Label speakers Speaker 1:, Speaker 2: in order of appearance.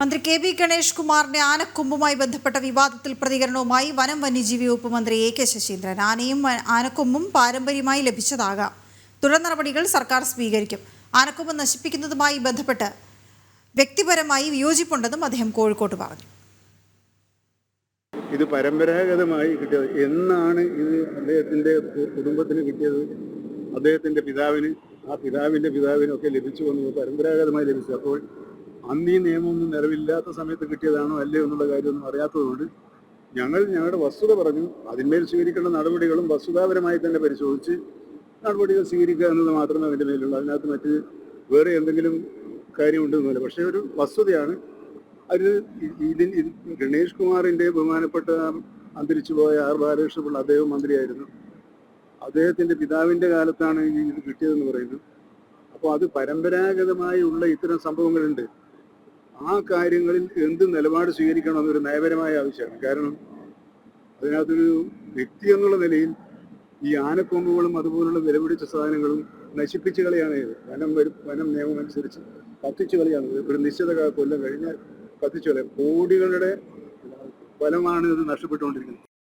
Speaker 1: മന്ത്രി K V Ganesh കുമാറിന്റെ ആനക്കൊമ്പുമായി ബന്ധപ്പെട്ട വിവാദത്തിൽ പ്രതികരണവുമായി വനം വന്യജീവി വകുപ്പ് മന്ത്രി എ കെ ശശീന്ദ്രൻ. ആനയും ആനക്കൊമ്പും പാരമ്പര്യമായി ലഭിച്ചതാകാം. തുടർ നടപടികൾ സർക്കാർ സ്വീകരിക്കും. ആനക്കൊമ്പ് നശിപ്പിക്കുന്നതുമായി ബന്ധപ്പെട്ട് വ്യക്തിപരമായി വിയോജിപ്പുണ്ടെന്നും അദ്ദേഹം കോഴിക്കോട്ട് പറഞ്ഞു.
Speaker 2: ഇത് പരമ്പരാഗതമായി കിട്ടിയത് എന്നാണ് ഇത് അദ്ദേഹത്തിന്റെ കുടുംബത്തിന് കിട്ടിയത്. അദ്ദേഹത്തിന്റെ പിതാവിന് ആ പിതാവിന്റെ പിതാവിനൊക്കെ ലഭിച്ചു വന്നു പരമ്പരാഗതമായി ലഭിച്ചു. അപ്പോൾ അന്ന് ഈ നിയമമൊന്നും നിലവില്ലാത്ത സമയത്ത് കിട്ടിയതാണോ അല്ലേ എന്നുള്ള കാര്യമൊന്നും അറിയാത്തതുകൊണ്ട് ഞങ്ങൾ ഞങ്ങളുടെ വസ്തുത പറഞ്ഞു. അതിന്മേൽ സ്വീകരിക്കേണ്ട നടപടികളും വസ്തുതാപരമായി തന്നെ പരിശോധിച്ച് നടപടികൾ സ്വീകരിക്കുക എന്നത് മാത്രമേ അതിന്റെ മേലുള്ളൂ. അതിനകത്ത് മറ്റ് വേറെ എന്തെങ്കിലും കാര്യമുണ്ടെന്നില്ല പക്ഷേ ഒരു വസ്തുതയാണ്. അത് ഇതിൻ ഗണേഷ് കുമാറിന്റെ ബഹുമാനപ്പെട്ട അന്തരിച്ചു പോയ ആർ ബാലകൃഷ്ണപിള്ള അദ്ദേഹം മന്ത്രിയായിരുന്നു. അദ്ദേഹത്തിന്റെ പിതാവിന്റെ കാലത്താണ് ഇത് കിട്ടിയതെന്ന് പറയുന്നത്. അപ്പോൾ അത് പരമ്പരാഗതമായി ഉള്ള ഇത്തരം സംഭവങ്ങളുണ്ട്. ആ കാര്യങ്ങളിൽ എന്ത് നിലപാട് സ്വീകരിക്കണം എന്നൊരു നയപരമായ ആവശ്യമാണ്. കാരണം അതിനകത്തൊരു വ്യക്തി എന്നുള്ള നിലയിൽ ഈ ആനക്കൊമ്പുകളും അതുപോലുള്ള വിലപിടിച്ച സാധനങ്ങളും നശിപ്പിച്ച് കളിയാണ് ഇത്. വനം വരും വനം നിയമം അനുസരിച്ച് കത്തിച്ചു കളിയാണ്. ഒരു നിശ്ചിത കൊല്ലം കഴിഞ്ഞാൽ കത്തിച്ചു കളയാം. കോടികളുടെ ഫലമാണ് ഇത് നഷ്ടപ്പെട്ടുകൊണ്ടിരിക്കുന്നത്.